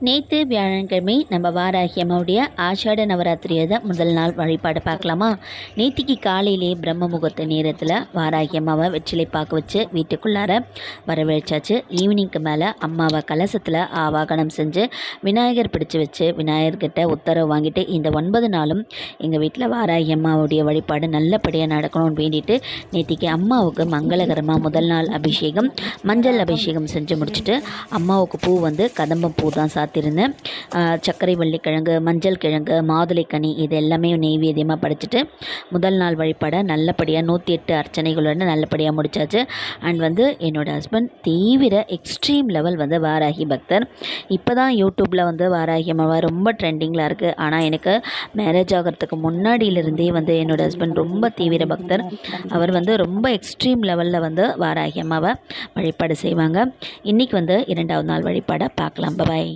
நேற்று வியாழக்கிழமை நம்ம வாராகி அம்மாவுடைய ஆஷாட தான் முதல் நாள் வழிபாடு பார்க்கலாமா? நேற்றுக்கு காலையிலே பிரம்ம முகூர்த்த நேரத்தில் வாராகி அம்மாவை வெற்றிலை பார்க்க வச்சு வீட்டுக்குள்ளார வரவழைச்சாச்சு ஈவினிங்க்கு மேலே அம்மாவை கலசத்தில் ஆவாகனம் செஞ்சு விநாயகர் பிடிச்சி வச்சு விநாயகர்கிட்ட உத்தரவு வாங்கிட்டு இந்த ஒன்பது நாளும் எங்கள் வீட்டில் வாராகி அம்மாவுடைய வழிபாடு நல்லபடியாக நடக்கணும்னு வேண்டிட்டு நேற்றுக்கு அம்மாவுக்கு மங்களகரமாக முதல் நாள் அபிஷேகம் மஞ்சள் அபிஷேகம் செஞ்சு முடிச்சுட்டு அம்மாவுக்கு பூ வந்து கதம்பம் பூ தான் சாத்தியிருந்தேன் பார்த்துருந்தேன் சர்க்கரை வள்ளிக்கிழங்கு மஞ்சள் கிழங்கு மாதுளைக்கனி இது எல்லாமே நெய்வேதியமாக படைச்சிட்டு முதல் நாள் வழிபாடை நல்லபடியாக நூற்றி எட்டு அர்ச்சனைகளோட நல்லபடியாக முடிச்சாச்சு. அண்ட் வந்து என்னோடய ஹஸ்பண்ட் தீவிர எக்ஸ்ட்ரீம் லெவல் வந்து வாராகி பக்தர். இப்போ தான் யூடியூப்பில் வந்து வாராகி அம்மாவை ரொம்ப ட்ரெண்டிங்கில் இருக்குது ஆனால் எனக்கு மேரேஜ் ஆகிறதுக்கு முன்னாடியிலிருந்தே வந்து என்னோடய ஹஸ்பண்ட் ரொம்ப தீவிர பக்தர். அவர் வந்து ரொம்ப எக்ஸ்ட்ரீம் லெவலில் வந்து வாராகி அம்மாவை வழிபாடு செய்வாங்க. இன்றைக்கி வந்து இரண்டாவது நாள் வழிபாடை பார்க்கலாம் பாய்